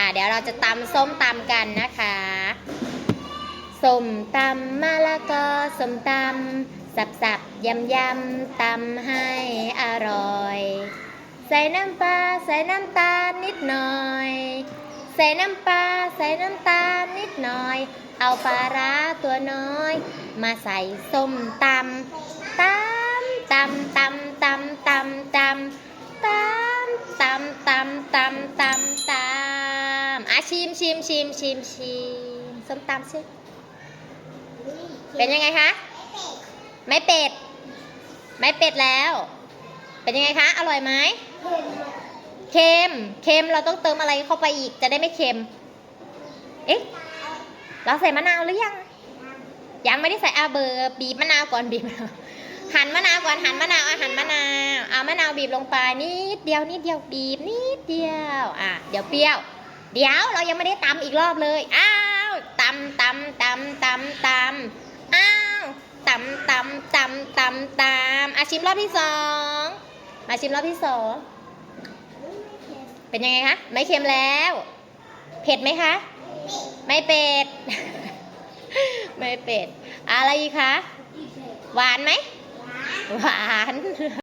อะเดี๋ยวเราจะตำส้มตำกันนะคะส้มตำมะละกอส้มตำสับสับยำยำตำให้อร่อย ใส่น้ำปลาใส่น้ำตาลนิดหน่อย ใส่น้ำปลาใส่น้ำตาลนิดหน่อย เอาปลาร้าตัวน้อย มาใส่ส้มตำตำตำตำตำตำตำตำตำตำตำตำ ชิมชิมชิมชิมชิมส้มตำสิเป็นยังไงคะไม่เป็ด ไม่เป็ดแล้ว เป็นยังไงคะ อร่อยไหมเค็มเค็มเราต้องเติมอะไรเข้าไปอีกจะได้ไม่เค็ม เอ๊ะเราใส่มะนาวหรือยัง ยังไม่ได้ใส่อาเบอร์บีบมะนาวก่อนบีบมะนาวหั่นมะนาวก่อนหั่นมะนาวอะหั่นมะนาวเอามะนาวบีบลงไปนิดเดียวนิดเดียวบีบนิดเดียว อะเดี๋ยวเปรี้ยว เดี๋ยวเรายังไม่ได้ตำอีกรอบเลย อ้าวตำตำตำตำตำอ้าวตำตำตำตำตำอะชิมรอบที่สองมาชิมรอบที่สองเป็นยังไงคะ ไม่เค็มแล้ว เผ็ดไหมคะ ไม่เป็ด ไม่เป็ด อะไรคะ หวานไหม หวาน